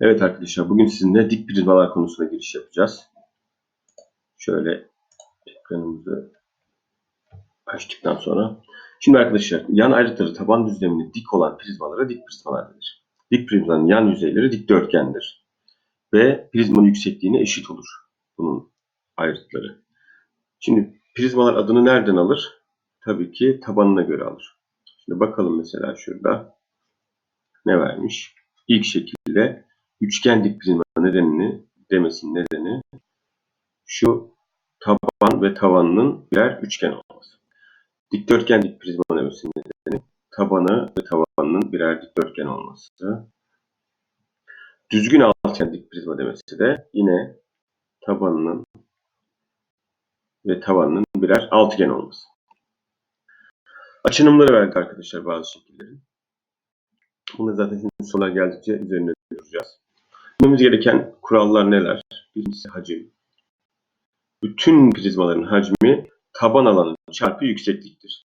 Evet arkadaşlar bugün sizinle dik prizmalar konusuna giriş yapacağız. Şöyle ekranımızı açtıktan sonra. Şimdi arkadaşlar yan ayrıtları taban düzlemini dik olan prizmalara dik prizmalar denir. Dik prizmanın yan yüzeyleri dikdörtgendir. Ve prizmanın yüksekliğine eşit olur bunun ayrıtları. Şimdi prizmalar adını nereden alır? Tabii ki tabanına göre alır. Şimdi bakalım mesela şurada ne vermiş? İlk şekilde üçgen dik prizma nedenini demesinin nedeni şu taban ve tavanının birer üçgen olması. Dikdörtgen dik prizma demesinin nedeni tabanı ve tavanının birer dikdörtgen olması. Düzgün alçgen dik prizma demesi de yine tabanının ve tavanının birer altıgen olması. Açınımları verdik arkadaşlar bazı şekillerin. Bunu zaten şimdi sorular geldikçe üzerine. Bilmemiz gereken kurallar neler? Birincisi hacim. Bütün prizmaların hacmi taban alanı çarpı yüksekliktir.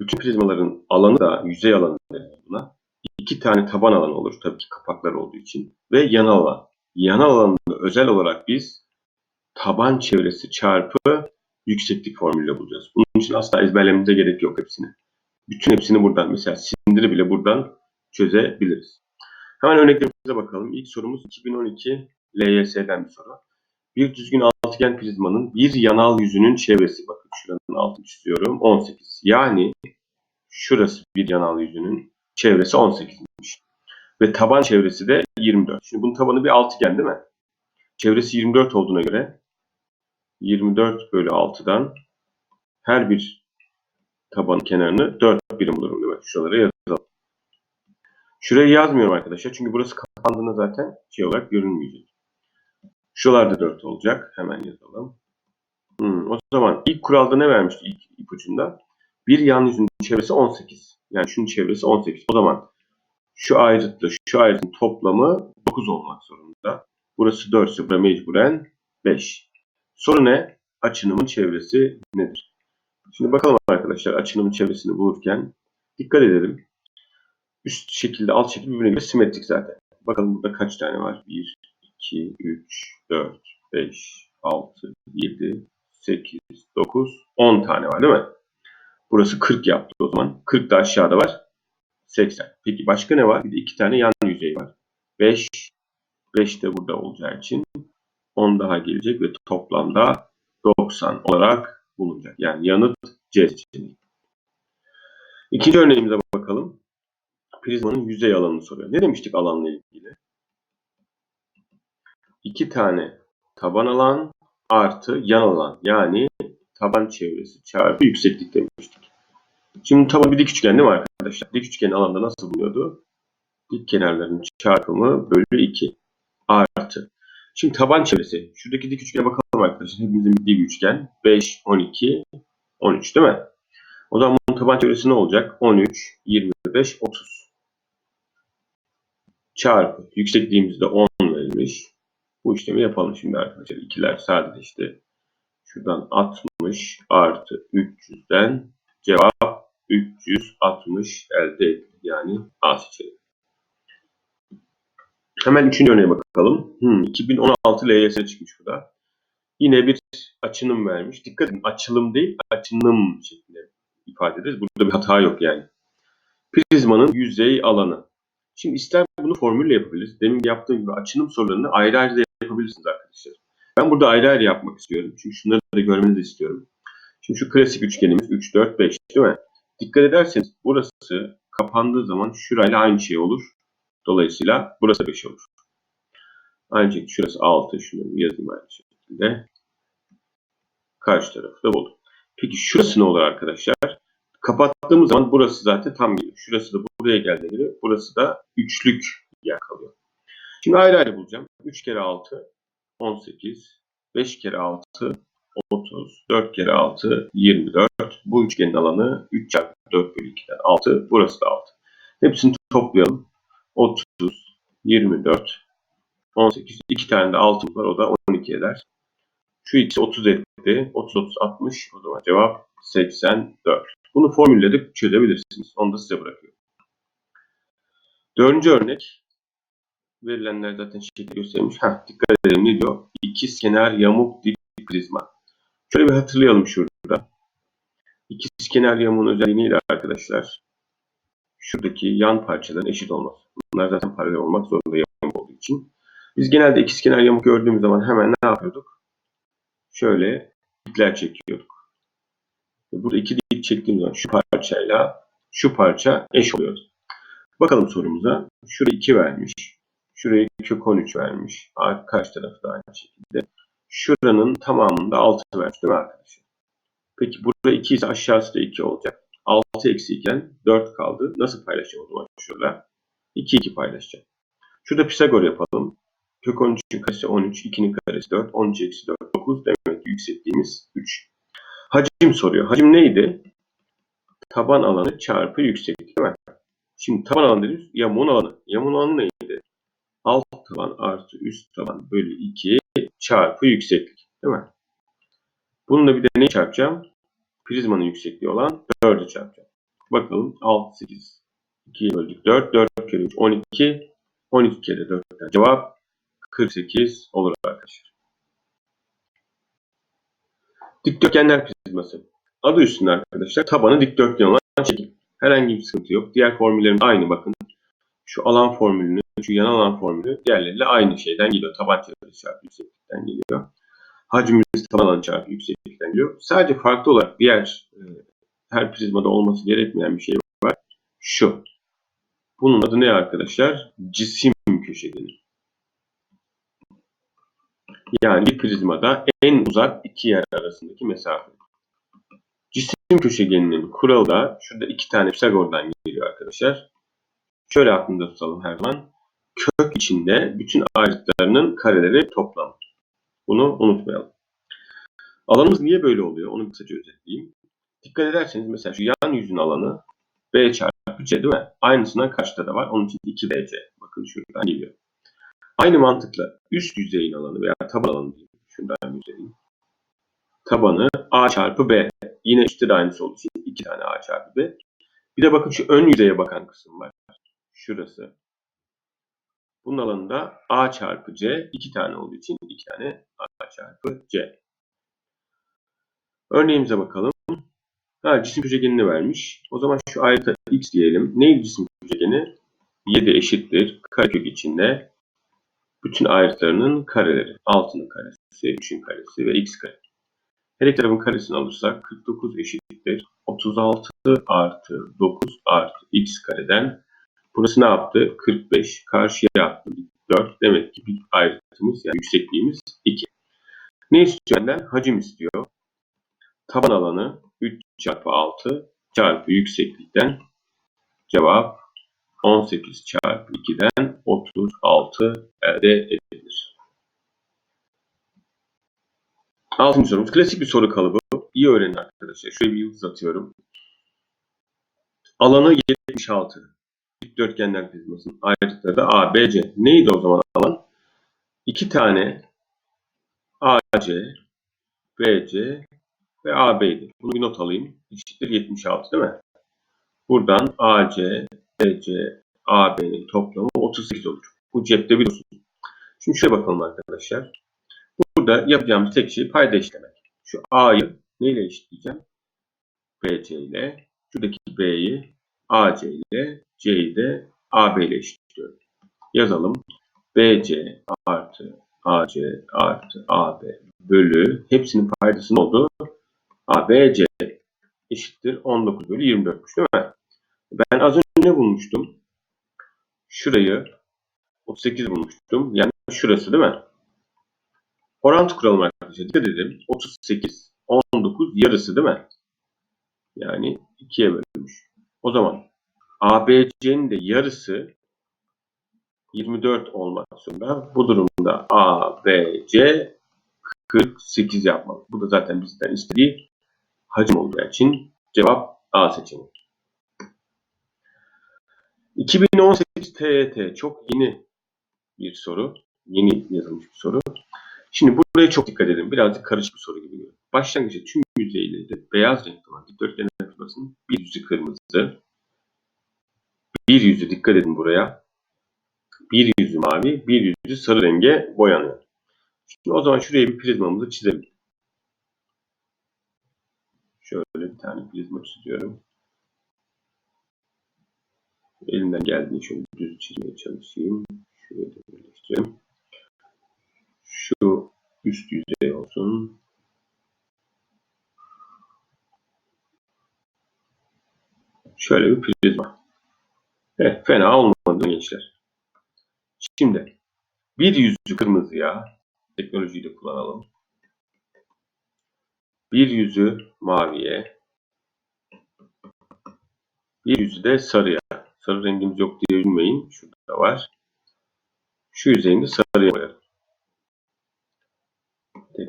Bütün prizmaların alanı da yüzey alanı buna. İki tane taban alanı olur tabii ki kapaklar olduğu için. Ve yanal alan. Yanal alanında özel olarak biz taban çevresi çarpı yükseklik formülüyle bulacağız. Bunun için asla ezberlememize gerek yok hepsini. Bütün hepsini buradan mesela sindiri bile buradan çözebiliriz. Hemen örneklerimize bakalım. İlk sorumuz 2012 LYS'den bir soru. Bir düzgün altıgen prizmanın bir yanal yüzünün çevresi. Bakın şuranın altını çiziyorum. 18. Yani şurası bir yanal yüzünün çevresi 18'miş. Ve taban çevresi de 24. Şimdi bunun tabanı bir altıgen değil mi? Çevresi 24 olduğuna göre 24 bölü 6'dan her bir taban kenarını 4 birim bulurum mi? Şuralara yazalım. Şurayı yazmıyorum arkadaşlar. Çünkü burası kapandığında zaten şey olarak görünmeyecek. Şuralarda 4 olacak. Hemen yazalım. Hmm, o zaman ilk kuralda ne vermişti ilk ipucunda? Bir yan yüzün çevresi 18. Yani şunun çevresi 18. O zaman şu ayrıtla şu ayrıtın toplamı 9 olmak zorunda. Burası 4 ise mecburen 5. Soru ne? Açınımın çevresi nedir? Şimdi bakalım arkadaşlar açınımın çevresini bulurken dikkat edelim. Üst şekilde alt şekil birbirine göre simetrik zaten. Bakalım burada kaç tane var? 1, 2, 3, 4, 5, 6, 7, 8, 9, 10 tane var değil mi? Burası 40 yaptı o zaman. 40 da aşağıda var. 80. Peki başka ne var? Bir de 2 tane yan yüzey var. 5, 5 de burada olacağı için 10 daha gelecek ve toplamda 90 olarak bulunacak. Yani yanıt C seçeneği. İkinci örneğimize bakalım. Prizmanın yüzey alanını soruyor. Ne demiştik alanla ilgili? İki tane taban alan artı yan alan. Yani taban çevresi çarpı yükseklik demiştik. Şimdi taban bir dik üçgen değil mi arkadaşlar? Dik üçgenin alanda nasıl bulunuyordu? Dik kenarların çarpımı bölü 2 artı. Şimdi taban çevresi. Şuradaki dik üçgene bakalım arkadaşlar. Hepimizin bildiği bir üçgen. 5, 12, 13 değil mi? O zaman bunun taban çevresi ne olacak? 13, 25, 30. Çarpı. Yüksekliğimizde 10 verilmiş. Bu işlemi yapalım şimdi arkadaşlar. İkiler sadeleşti. Şuradan 60 artı 300'den cevap 360 elde edildi. Yani A seçeneği. Hemen üçüncü örneğe bakalım. Hmm, 2016 LYS çıkmış bu da. Yine bir açınım vermiş. Dikkat edin açılım değil açınım şeklinde ifade ederiz. Burada bir hata yok yani. Prizmanın yüzey alanı. Şimdi ister bunu formülle yapabiliriz. Demin yaptığım gibi açınım sorularını ayrı ayrı da yapabilirsiniz arkadaşlar. Ben burada ayrı ayrı yapmak istiyorum. Çünkü şunları da görmenizi istiyorum. Şimdi şu klasik üçgenimiz 3, 4, 5 değil mi? Dikkat ederseniz burası kapandığı zaman şurayla aynı şey olur. Dolayısıyla burası 5 olur. Aynı şekilde şurası 6. Şunu yazayım aynı şekilde. Karşı tarafı da buldum. Peki şurası ne olur arkadaşlar? Kapattığımız zaman burası zaten tam geliyor. Şurası da buraya geldiğinde burası da üçlük yer kalıyor. Şimdi ayrı ayrı bulacağım. 3 kere 6 18. 5 kere 6 30. 4 kere 6 24. Bu üçgenin alanı 3 çarpı 4 bölü 2'den 6. Burası da 6. Hepsini toplayalım. 30, 24, 18. 2 tane de 6 var. O da 12 eder. Şu ikisi 30 etti. 30, 30, 60. O zaman cevap 84. Bunu formülledip çözebilirsiniz. Onu da size bırakıyorum. Dördüncü örnek. Verilenler zaten şekil göstermiş. Heh, dikkat edelim ne diyor? İkizkenar yamuk dik prizma. Şöyle bir hatırlayalım şurada. İkizkenar yamuğun özelliği neydi arkadaşlar? Şuradaki yan parçaların eşit olması. Bunlar zaten paralel olmak zorunda yamuk olduğu için. Biz genelde ikizkenar yamuk gördüğümüz zaman hemen ne yapıyorduk? Şöyle dikler çekiyorduk. Burada iki dik çektiğimiz zaman şu parçayla şu parça eş oluyor. Bakalım sorumuza. Şuraya 2 vermiş. Şuraya kök 13 vermiş. Karşı tarafı da aynı şekilde. Şuranın tamamında 6 vermiş değil mi arkadaşlar? Peki burada 2 ise aşağısı da 2 olacak. 6 eksi 2'den 4 kaldı. Nasıl paylaşacağım o zaman şurada? 2 2 paylaşacağım. Şurada Pisagor yapalım. Kök 13'ün karesi 13, 2'nin karesi 4, 13 eksi 4, 9. Demek ki yüksekliğimiz 3. Hacim soruyor. Hacim neydi? Taban alanı çarpı yükseklik değil mi? Şimdi taban alanı dediğimiz yamuğun alanı. Yamuğun alanı neydi? Alt taban artı üst taban bölü 2 çarpı yükseklik. Değil mi? Bununla bir de ne çarpacağım? Prizmanın yüksekliği olan 4'ü çarpacağım. Bakalım 6, 8, 2'ye böldük 4, 4 kere 3, 12, 12 kere 4'ten cevap 48 olur arkadaşlar. Dikdörtgenler prizması. Adı üstünde arkadaşlar tabanı dikdörtgen olan şekil. Herhangi bir sıkıntı yok. Diğer formüllerin aynı bakın. Şu alan formülünü, şu yan alan formülü diğerleriyle aynı şeyden geliyor. Taban çevresi çarpı yükseklikten geliyor. Hacmimiz taban alanı çarpı yükseklikten geliyor. Sadece farklı olarak diğer e, her prizmada olması gerekmeyen bir şey var. Şu. Bunun adı ne arkadaşlar? Cisim köşegeni. Yani bir prizmada en uzak iki yer arasındaki mesafe. Cisim köşegeninin kuralı da şurada iki tane Pisagor'dan geliyor arkadaşlar. Şöyle aklımda tutalım her zaman. Kök içinde bütün ayrıtlarının kareleri toplamı. Bunu unutmayalım. Alanımız niye böyle oluyor? Onu kısaca özetleyeyim. Dikkat ederseniz mesela şu yan yüzün alanı B çarpı C değil mi? Aynısından karşıda da var. Onun için 2BC. Bakın şuradan geliyor. Aynı mantıkla üst yüzeyin alanı veya taban alanı. Şuradan yüzeyin. Tabanı A çarpı B. Yine eşittir aynısı olduğu için 2 tane A çarpı B. Bir de bakın şu ön yüzeye bakan kısım var. Şurası. Bunun alanında A çarpı C 2 tane olduğu için 2 tane A çarpı C. Örneğimize bakalım. Ha, cisim köşegenini vermiş. O zaman şu ayrıta x diyelim. Neydi cisim köşegeni? 7 eşittir. Karekök içinde bütün ayrıtlarının kareleri. 6'nın karesi, 3'ün karesi ve x kare. Her iki tarafın karesini alırsak 49 eşittir. 36 artı 9 artı x kareden burası ne yaptı? 45. Karşıya attım. 4. Demek ki bir ayrıtımız yani yüksekliğimiz 2. Ne istiyor benden? Hacim istiyor. Taban alanı 3 çarpı 6 çarpı yükseklikten cevap 18 çarpı 2'den 36 elde Altıncı sorumuz. Klasik bir soru kalıbı. İyi öğrenin arkadaşlar. Şöyle bir yıldız atıyorum. Alanı 76. Dikdörtgenler prizmasının ayrıtları da A, B, C. Neydi o zaman alan? İki tane AC, BC ve AB'ydi. Bunu bir not alayım. Eşittir 76 değil mi? Buradan AC, BC, AB'nin toplamı 38 olur. Bu cepte biliyorsunuz. Şimdi şöyle bakalım arkadaşlar. Burada yapacağımız tek şey payda işlemek. Şu A'yı neyle eşitleyeceğim? BC ile. Şuradaki B'yi AC ile. C'yi de AB ile eşitliyorum. Yazalım. BC artı AC artı AB bölü hepsinin paydası ne oldu? ABC eşittir 19 bölü 24'müş değil mi? Ben az önce ne bulmuştum? Şurayı 38 bulmuştum. Yani şurası değil mi? Orantı kuralım arkadaşlar. Dikkat edin. 38, 19 yarısı değil mi? Yani 2'ye bölünmüş. O zaman ABC'nin de yarısı 24 olmak zorunda. Bu durumda ABC 48 yapmalı. Bu da zaten bizden istediği hacim olacağı için cevap A seçeneği. 2018 TET çok yeni bir soru. Yeni yazılmış bir soru. Şimdi buraya çok dikkat edin. Birazcık karışık bir soru gibi görünüyor. Başlangıçta tüm yüzeyleri beyaz renkli olan dikdörtgen yapılmasının bir yüzü kırmızı. Bir yüzü dikkat edin buraya. Bir yüzü mavi, bir yüzü sarı renge boyanıyor. Şimdi o zaman şuraya bir prizmamızı çizelim. Şöyle bir tane prizma çiziyorum. Elimden geldiğince şöyle düz çizmeye çalışayım. Da birleştireyim. Şu üst yüzey olsun. Şöyle bir prizma. Evet, fena olmadı gençler. Şimdi bir yüzü kırmızıya teknolojiyi de kullanalım. Bir yüzü maviye. Bir yüzü de sarıya. Sarı rengimiz yok diye üzülmeyin. Şurada var. Şu yüzeyini sarıya boyarım.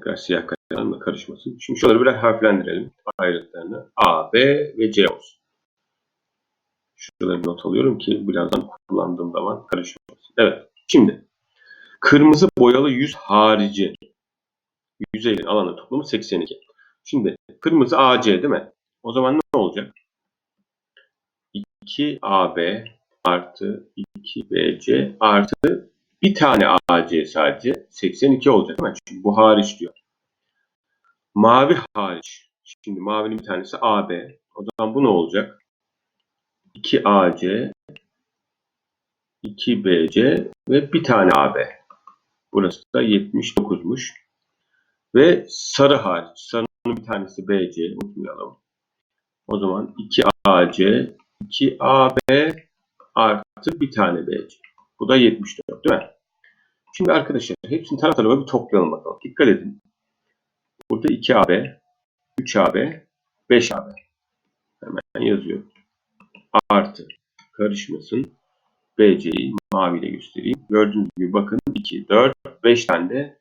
Tekrar siyah kalemle karışmasın. Şimdi şunları biraz harflendirelim. Ayrıntılarını A, B ve C olsun. Şurada bir not alıyorum ki birazdan kullandığım zaman karışmasın. Evet. Şimdi kırmızı boyalı yüz harici yüzeyin alanı toplamı 82. Şimdi kırmızı AC değil mi? O zaman ne olacak? 2AB artı 2BC artı bir tane AC sadece 82 olacak değil? Çünkü bu hariç diyor. Mavi hariç. Şimdi mavinin bir tanesi AB. O zaman bu ne olacak? 2AC 2BC ve bir tane AB. Burası da 79'muş. Ve sarı hariç. Sarının bir tanesi BC. Unutmayalım. O zaman 2AC 2AB artı bir tane BC. Bu da 74 değil mi? Şimdi arkadaşlar hepsini taraf tarafa bir toplayalım bakalım. Dikkat edin. Burada 2AB, 3AB, 5AB. Hemen yazıyorum. Artı karışmasın. BC'yi maviyle göstereyim. Gördüğünüz gibi bakın 2, 4, 5 tane de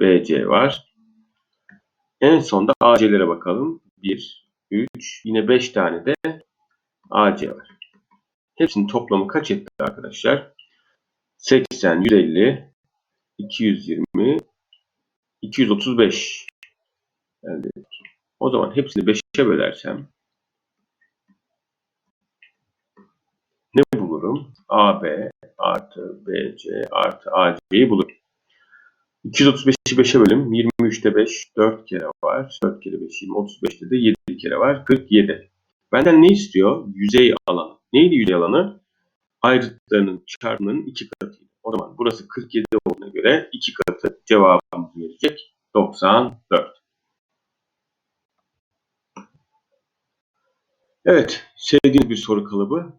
BC var. En sonda AC'lere bakalım. 1, 3, yine 5 tane de AC var. Hepsinin toplamı kaç etti arkadaşlar? 80, 150, 220, 235 elde ettik. O zaman hepsini 5'e bölersem ne bulurum? AB artı BC artı AC'yi bulurum. 235'i 5'e bölüm. 23'te 5 4 kere var. 4 kere 5 20. 35'te de 7 kere var. 47. Benden ne istiyor? Yüzey alanı. Neydi yüzey alanı? Ayrıtlarının çarpımının 2 katı. O zaman burası 47 olduğuna göre 2 katı cevabımız verecek. 94. Evet. Sevdiğiniz bir soru kalıbı.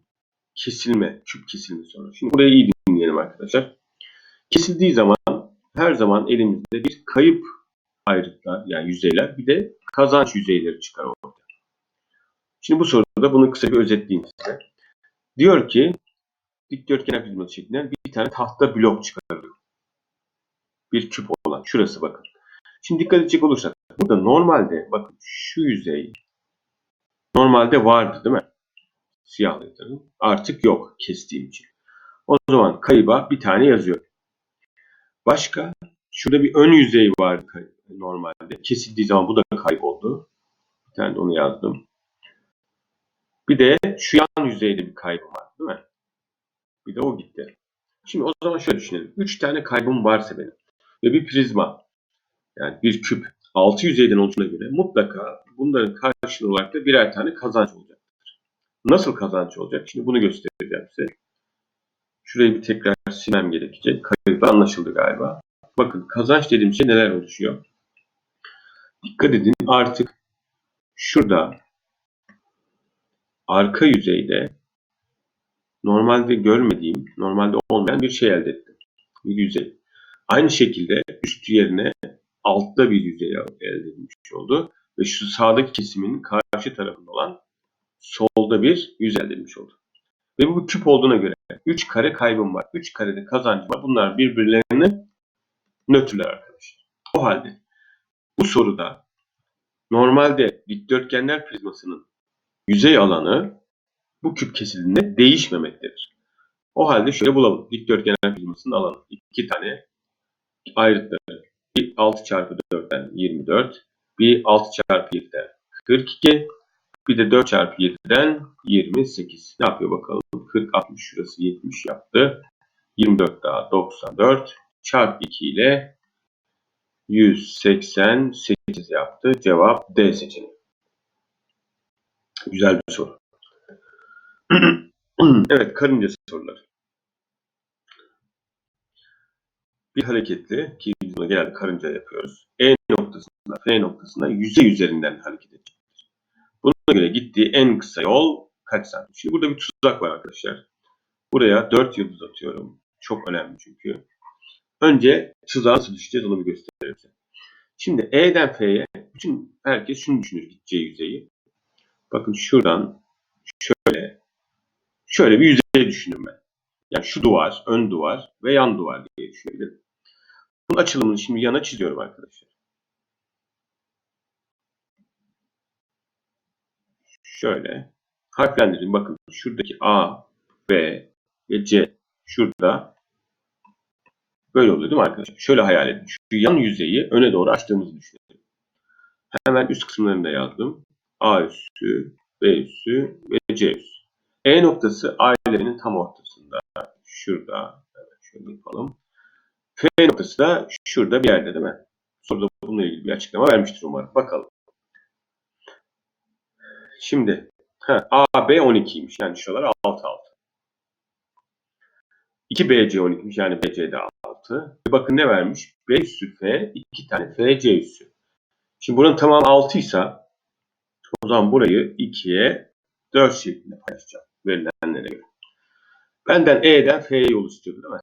Kesilme. Küp kesilme soru. Şimdi burayı iyi dinleyelim arkadaşlar. Kesildiği zaman her zaman elimizde bir kayıp ayrıtlar yani yüzeyler bir de kazanç yüzeyleri çıkar ortaya. Şimdi bu soruda bunu kısa bir özetleyeyim size. Diyor ki dikdörtgen prizması şeklinde bir tane tahta blok çıkarılıyor. Bir küp olan. Şurası bakın. Şimdi dikkat edecek olursak burada normalde bakın şu yüzey normalde vardı değil mi? Siyah. Artık yok kestiğim için. O zaman kayıba bir tane yazıyorum. Başka şurada bir ön yüzey var normalde. Kesildiği zaman bu da kayboldu. Bir tane onu yazdım. Bir de şu yan yüzeyde bir kaybım var değil mi? Bir de o gitti. Şimdi o zaman şöyle düşünelim. 3 tane kaybım varsa benim ve bir prizma yani bir küp 6 yüzeyden oluşuna göre mutlaka bunların karşılığı olarak da birer tane kazanç olacaktır. Nasıl kazanç olacak? Şimdi bunu göstereceğim size. Şurayı bir tekrar silmem gerekecek. Kayıtla anlaşıldı galiba. Bakın kazanç dediğim şey neler oluşuyor? Dikkat edin artık şurada arka yüzeyde normalde görmediğim, normalde olmayan bir şey elde ettim. Bir yüzey. Aynı şekilde üst yerine altta bir yüzey elde edilmiş oldu. Ve şu sağdaki kesimin karşı tarafında olan solda bir yüzey elde edilmiş oldu. Ve bu küp olduğuna göre 3 kare kaybım var. 3 karede kazancım var. Bunlar birbirlerini nötrler arkadaşlar. O halde bu soruda normalde dikdörtgenler prizmasının yüzey alanı bu küp kesildiğinde değişmemektedir. O halde şöyle bulalım. Dikdörtgenler prizmasının alanı. iki tane ayrıtları. Bir 6 çarpı 4'ten 24. Bir 6 çarpı 7'den 42. Bir de 4 çarpı 7'den 28. Ne yapıyor bakalım? 40, 60 şurası 70 yaptı. 24 daha 94 çarp 2 ile 188 yaptı. Cevap D seçeneği. Güzel bir soru. evet, karınca soruları. Bir hareketli ki biz buna genelde karınca yapıyoruz. E noktasında, F noktasında yüzey üzerinden hareket edecektir. Buna göre gittiği en kısa yol kaç santim? Şimdi burada bir tuzak var arkadaşlar. Buraya 4 yıldız atıyorum. Çok önemli çünkü. Önce tuzağa nasıl düşeceğiz onu bir göstereyim size. Şimdi E'den F'ye bütün herkes şunu düşünür gideceği yüzeyi. Bakın şuradan şöyle şöyle bir yüzey düşünün ben. Yani şu duvar, ön duvar ve yan duvar diye düşünebilirim. Bunun açılımını şimdi yana çiziyorum arkadaşlar. Şöyle harflendireyim. Bakın şuradaki A, B ve C şurada böyle oluyor değil mi arkadaşlar? Şöyle hayal edin. Şu yan yüzeyi öne doğru açtığımızı düşünelim. Hemen üst kısımlarını da yazdım. A üssü, B üssü ve C üssü. E noktası ailenin tam ortasında. Şurada. Evet, şöyle yapalım. F noktası da şurada bir yerde değil mi? Soruda bununla ilgili bir açıklama vermiştir umarım. Bakalım. Şimdi ha, A, B 12'ymiş. Yani şuralar 6, 6. 2 BC 12'miş. Yani BC de 6. Bakın ne vermiş? B üssü F, 2 tane FC üssü. Şimdi buranın tamamı 6 ise o zaman burayı 2'ye 4 şeklinde paylaşacağım. Verilenlere göre. Benden E'den F'ye yol istiyor değil mi?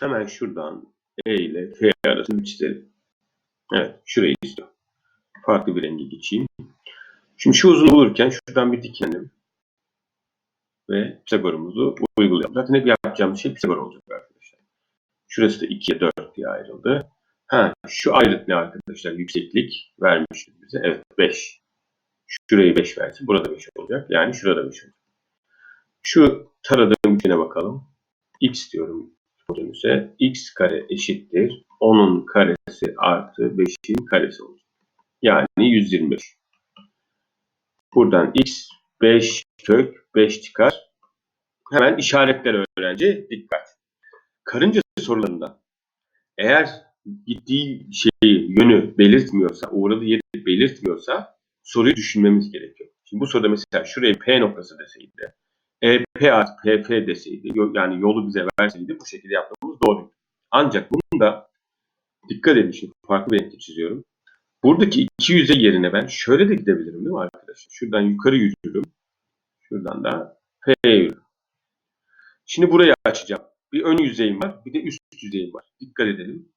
Hemen şuradan E ile F arasını çizelim. Evet, şurayı istiyor. Farklı bir rengi geçeyim. Şimdi şu uzun bulurken şuradan bir dikelim. Ve Pisagor'umuzu uygulayalım. Zaten hep yapacağımız şey Pisagor olacak arkadaşlar. Şurası da 2'ye 4 diye ayrıldı. Ha, şu ayrıt ne arkadaşlar? Yükseklik vermiş bize. Evet 5. Şurayı 5 versin. Burada 5 olacak. Yani şurada 5 olacak. Şu taradığım üçgene bakalım. X diyorum hipotenüse. X kare eşittir. 10'un karesi artı 5'in karesi olacak. Yani 125. Buradan X 5 kök 5 çıkar. Hemen işaretler öğrenci. Dikkat. Karınca sorularında eğer gittiği şeyi, yönü belirtmiyorsa, uğradığı yeri belirtmiyorsa soruyu düşünmemiz gerekiyor. Şimdi bu soruda mesela şuraya P noktası deseydi, EP artı PF deseydi, yani yolu bize verseydi bu şekilde yapmamız doğru. Ancak bunu da dikkat edin şimdi farklı bir renkte çiziyorum. Buradaki iki yüzey yerine ben şöyle de gidebilirim değil mi arkadaşlar? Şuradan yukarı yürürüm. Şuradan da P yürürüm. Şimdi burayı açacağım. Bir ön yüzeyim var, bir de üst yüzeyim var. Dikkat edelim.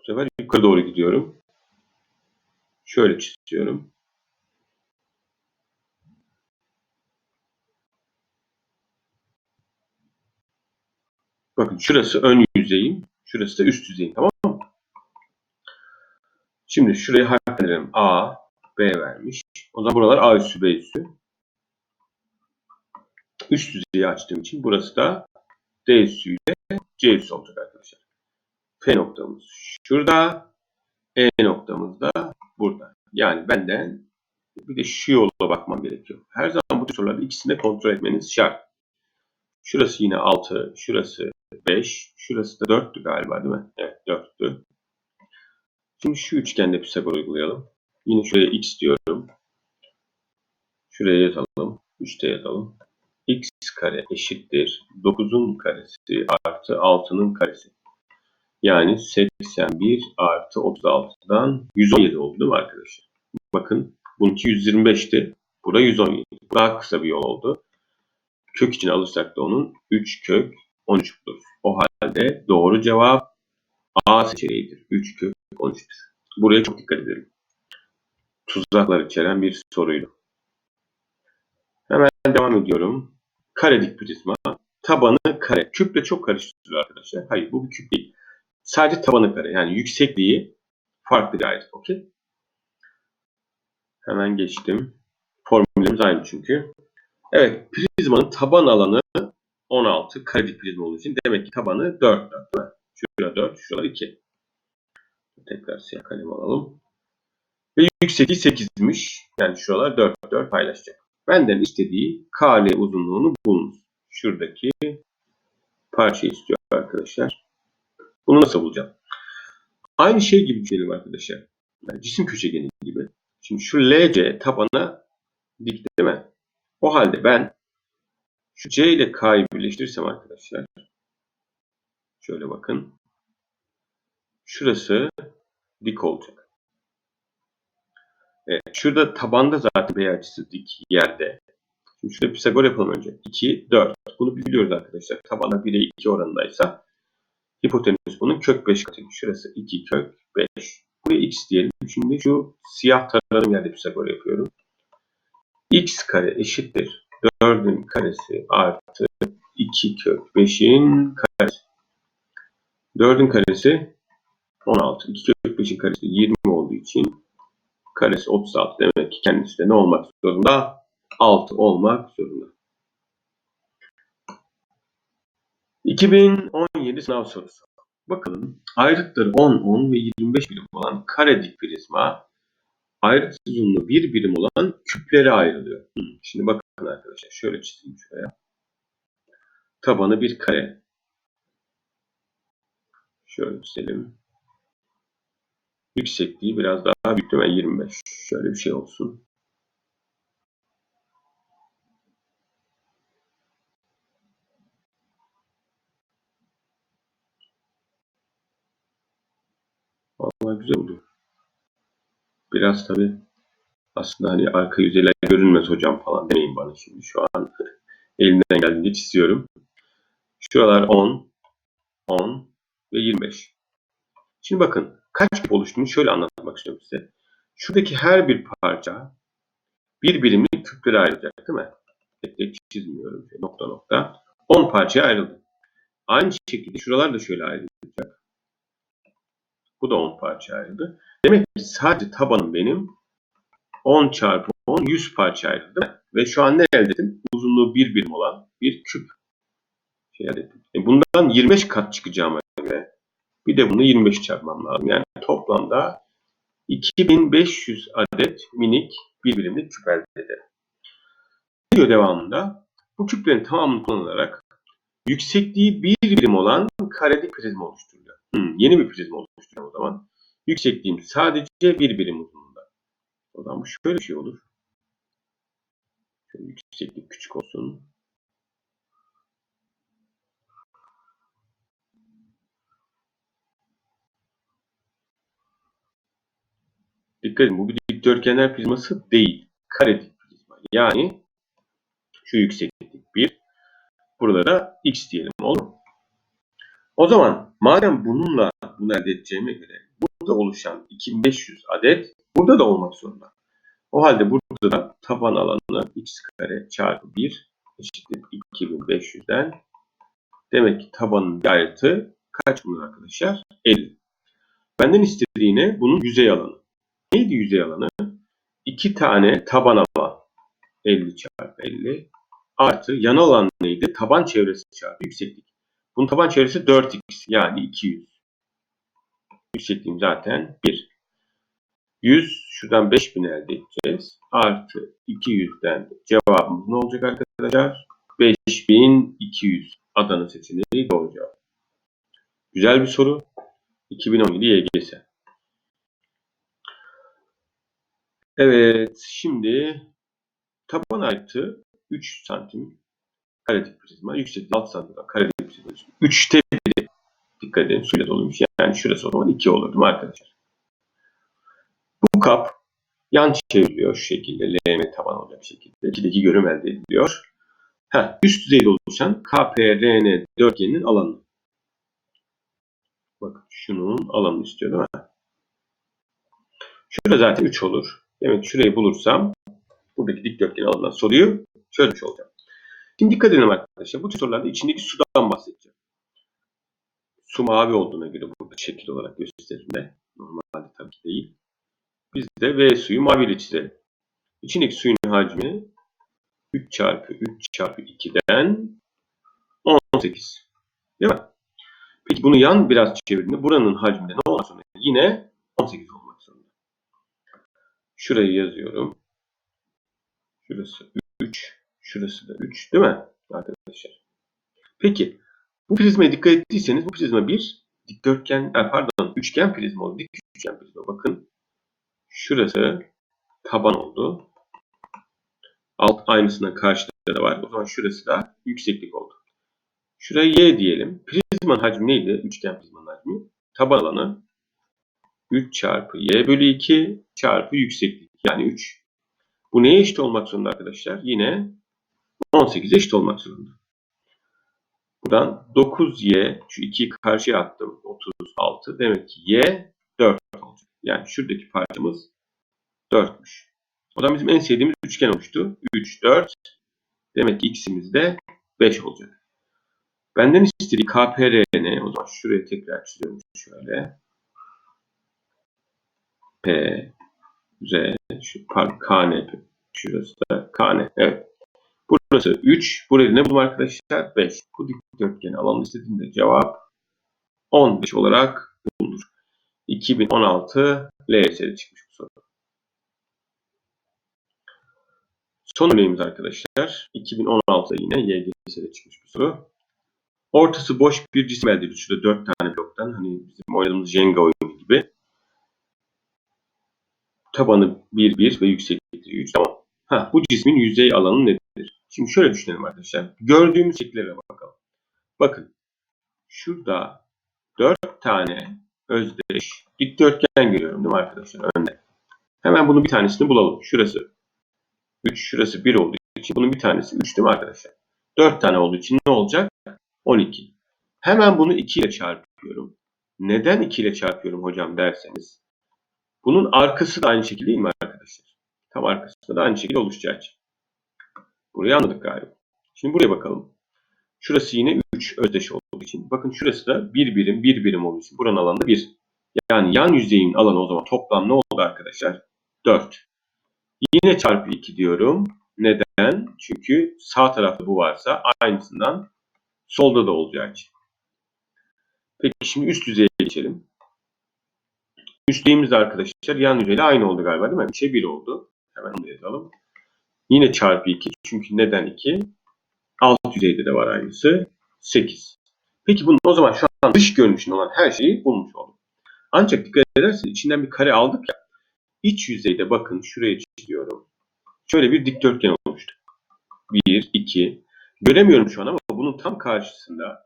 Bu sefer yukarı doğru gidiyorum. Şöyle çiziyorum. Bakın şurası ön yüzeyim, şurası da üst yüzeyim tamam mı? Şimdi şurayı harflendirelim. A, B vermiş. O zaman buralar A üssü, B üssü. Üst yüzeyi açtığım için burası da D üssü ile C üssü olacak F noktamız şurada. E noktamız da burada. Yani benden bir de şu yola bakmam gerekiyor. Her zaman bu tür ikisini de kontrol etmeniz şart. Şurası yine 6, şurası 5, şurası da 4'tü galiba değil mi? Evet 4'tü. Şimdi şu üçgende Pisagor uygulayalım. Yine şuraya x diyorum. Şuraya yazalım. 3'te yazalım. x kare eşittir 9'un karesi artı 6'nın karesi. Yani 81 artı 36'dan 117 oldu değil mi arkadaşlar? Bakın bununki 125'ti. Burada 117. Daha kısa bir yol oldu. Kök için alırsak da onun 3 kök 13 buluruz. O halde doğru cevap A seçeneğidir. 3 kök 13'tür. Buraya çok dikkat edelim. Tuzaklar içeren bir soruydu. Hemen devam ediyorum. Karedik prizma. Tabanı kare. Küple çok karıştırıyor arkadaşlar. Hayır bu bir küp değil. Sadece tabanı kare. Yani yüksekliği farklı ayrıt. Okey. Hemen geçtim. Formülümüz aynı çünkü. Evet, prizmanın taban alanı 16 karedik prizma olduğu için demek ki tabanı 4. 4 değil mi? Şurada 4, şurada 2. Tekrar siyah kalem alalım. Ve yüksekliği 8'miş. Yani şuralar 4, 4 paylaşacak. Benden istediği kale uzunluğunu bulunuz. Şuradaki parça istiyor arkadaşlar. Bunu nasıl bulacağım? Aynı şey gibi düşünelim arkadaşlar. Yani cisim köşegeni gibi. Şimdi şu LC tabana dik değil mi? O halde ben şu C ile K'yı birleştirirsem arkadaşlar şöyle bakın. Şurası dik olacak. Evet, şurada tabanda zaten B açısı dik yerde. Şimdi şurada Pisagor yapalım önce. 2, 4. Bunu biliyoruz arkadaşlar. Tabana 1'e 2 oranındaysa hipotenüs bunun kök 5 katı. Şurası 2 kök 5. Buraya x diyelim. Şimdi şu siyah taradığım yerde Pisagor yapıyorum. x kare eşittir. 4'ün karesi artı 2 kök 5'in karesi. 4'ün karesi 16. 2 kök 5'in karesi 20 olduğu için karesi 36 demek ki kendisi de ne olmak zorunda? 6 olmak zorunda. 2017 sınav sorusu. Bakalım ayrıtları 10, 10 ve 25 birim olan kare dik prizma ayrıt uzunluğu 1 birim olan küplere ayrılıyor. Hı, Şimdi bakın arkadaşlar şöyle çizeyim şuraya. Tabanı bir kare. Şöyle çizelim. Yüksekliği biraz daha büyük değil mi? 25. Şöyle bir şey olsun. Güzel oldu. Biraz tabi aslında hani arka yüzeyler görünmez hocam falan demeyin bana şimdi. Şu an elimden geldiğince çiziyorum. Şuralar 10, 10 ve 25. Şimdi bakın kaç küp oluştuğunu şöyle anlatmak istiyorum size. Şuradaki her bir parça bir birimlik küplere ayrılacak değil mi? Tek tek çizmiyorum. Şöyle nokta nokta. 10 parçaya ayrıldı. Aynı şekilde şuralar da şöyle ayrılacak. Bu da 10 parça ayrıldı. Demek ki sadece tabanım benim 10 çarpı 10 100 parça ayrıldı değil mi? Ve şu an ne elde ettim? Uzunluğu bir birim olan bir küp şey elde ettim. E bundan 25 kat çıkacağıma göre bir de bunu 25 çarpmam lazım. Yani toplamda 2500 adet minik bir birimlik küp elde ederim. Diyor devamında bu küplerin tamamını kullanarak yüksekliği bir birim olan kareli prizma oluşturuluyor. Hmm, yeni bir prizma oluşturuyor o zaman. Yüksekliğim sadece bir birim uzunluğunda. O zaman bu şöyle bir şey olur. Şöyle yükseklik küçük olsun. Dikkat edin bu bir dikdörtgenler prizması değil. Kare dik prizma. Yani şu yükseklik 1. Burada da x diyelim olur mu? O zaman madem bununla bunu elde edeceğime göre burada oluşan 2500 adet burada da olmak zorunda. O halde burada da taban alanı x kare çarpı 1 eşittir 2500'den. Demek ki tabanın bir kaç bunun arkadaşlar? 50. Benden istediği ne? Bunun yüzey alanı. Neydi yüzey alanı? 2 tane taban alan 50 çarpı 50 artı yan alan neydi? Taban çevresi çarpı yükseklik. Bunun taban çevresi 4x yani 200. Yüksekliğim zaten 1. 100 şuradan 5000 elde edeceğiz. Artı 200'den cevabımız ne olacak arkadaşlar? 5200 Adana seçeneği doğru cevap. Güzel bir soru. 2017 YGS. Evet, şimdi taban ayrıtı 3 santim karedik prizma, yüksekliği 6 santim karedik prizma. 3'te 1'i dikkat edin suyla doluymuş. Yani şurası o zaman 2 olur değil mi arkadaşlar? Bu kap yan çevriliyor şu şekilde LM taban olacak şekilde. 2'deki görüm elde ediliyor. Heh, üst düzeyde oluşan KPRN dörtgeninin alanı. Bakın şunun alanını istiyor değil mi? Şurada zaten 3 olur. Demek şurayı bulursam buradaki dikdörtgen alanından soruyu çözmüş olacağım. Şimdi dikkat edin arkadaşlar. Bu tür sorularda içindeki sudan bahsedeceğim. Su mavi olduğuna göre burada şekil olarak gösterilme. Normalde tabii ki değil. Biz de V suyu mavi ile çizelim. İçindeki suyun hacmi 3 çarpı 3 çarpı 2'den 18. Değil mi? Peki bunu yan biraz çevirdiğinde buranın hacminde ne olmak zorunda? Yine 18 olmak zorunda. Şurayı yazıyorum. Şurası 3. Şurası da 3 değil mi arkadaşlar? Peki Bu prizmaya dikkat ettiyseniz bu prizma bir dikdörtgen, pardon üçgen prizma oldu. Dik üçgen prizma. Bakın şurası taban oldu. Alt aynısından karşıda da var. O zaman şurası da yükseklik oldu. Şuraya y diyelim. Prizmanın hacmi neydi? Üçgen prizmanın hacmi. Taban alanı 3 çarpı y bölü 2 çarpı yükseklik. Yani 3. Bu neye eşit olmak zorunda arkadaşlar? Yine 18'e eşit olmak zorunda. Buradan 9y, şu 2'yi karşıya attım. 36. Demek ki y 4 olacak. Yani şuradaki parçamız 4'müş. O zaman bizim en sevdiğimiz üçgen oluştu. 3, 4. Demek ki x'imiz de 5 olacak. Benden istediği KPR ne? O zaman şuraya tekrar çiziyorum şöyle. P, R, şu pardon, KN, şurası da KN. Evet. Burası 3. Burayı ne buldum arkadaşlar? 5. Bu dikdörtgeni alanı istediğimde cevap 15 olarak bulunur. 2016 LS'de çıkmış bu soru. Son örneğimiz arkadaşlar. 2016'da yine YGS'de çıkmış bir soru. Ortası boş bir cisim elde ediyoruz. Şurada 4 tane bloktan. Hani bizim oynadığımız Jenga oyunu gibi. Tabanı 1, 1 ve yüksekliği 3. Tamam. Ha, bu cismin yüzey alanı nedir? Şimdi şöyle düşünelim arkadaşlar. Gördüğümüz şekillere bakalım. Bakın. Şurada 4 tane özdeş dikdörtgen görüyorum değil mi arkadaşlar? Önde. Hemen bunun bir tanesini bulalım. Şurası 3, şurası 1 olduğu için bunun bir tanesi 3 değil mi arkadaşlar? 4 tane olduğu için ne olacak? 12. Hemen bunu 2 ile çarpıyorum. Neden 2 ile çarpıyorum hocam derseniz. Bunun arkası da aynı şekilde değil mi arkadaşlar? Tam arkasında da aynı şekilde oluşacağı için. Burayı anladık galiba. Şimdi buraya bakalım. Şurası yine 3 özdeş olduğu için. Bakın şurası da 1 birim 1 birim olduğu için. Buranın alanı da 1. Yani yan yüzeyin alanı o zaman toplam ne oldu arkadaşlar? 4. Yine çarpı 2 diyorum. Neden? Çünkü sağ tarafta bu varsa aynısından solda da olacağı için. Peki şimdi üst yüzeye geçelim. Üstlüğümüz de arkadaşlar yan yüzeyle aynı oldu galiba değil mi? 3'e 1 oldu. Hemen onu yazalım. Yine çarpı 2. Çünkü neden 2? Alt yüzeyde de var aynısı. 8. Peki bunun o zaman şu an dış görünüşünde olan her şeyi bulmuş olduk. Ancak dikkat ederseniz içinden bir kare aldık ya. İç yüzeyde bakın şuraya çiziyorum. Şöyle bir dikdörtgen oluştu. 1, 2. Göremiyorum şu an ama bunun tam karşısında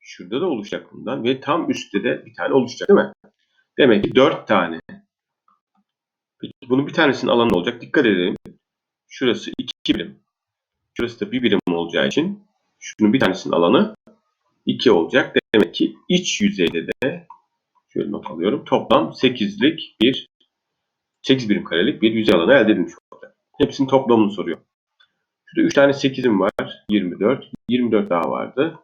şurada da oluşacak bundan ve tam üstte de bir tane oluşacak değil mi? Demek ki 4 tane. Peki bunun bir tanesinin alanı olacak. Dikkat edelim. Şurası 2 birim. Şurası da 1 birim olacağı için şunun bir tanesinin alanı 2 olacak. Demek ki iç yüzeyde de şöyle not alıyorum. Toplam 8'lik bir 8 birim karelik bir yüzey alanı elde edilmiş olacak. Hepsinin toplamını soruyor. Şurada 3 tane 8'im var. 24. 24 daha vardı.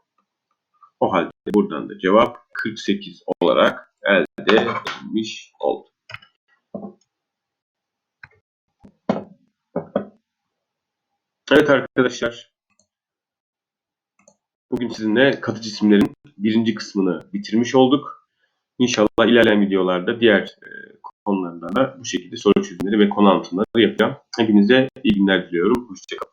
O halde buradan da cevap 48 olarak elde edilmiş oldu. Evet arkadaşlar. Bugün sizinle katı cisimlerin birinci kısmını bitirmiş olduk. İnşallah ilerleyen videolarda diğer e, konularında da bu şekilde soru çözümleri ve konu anlatımları yapacağım. Hepinize iyi günler diliyorum. Hoşçakalın.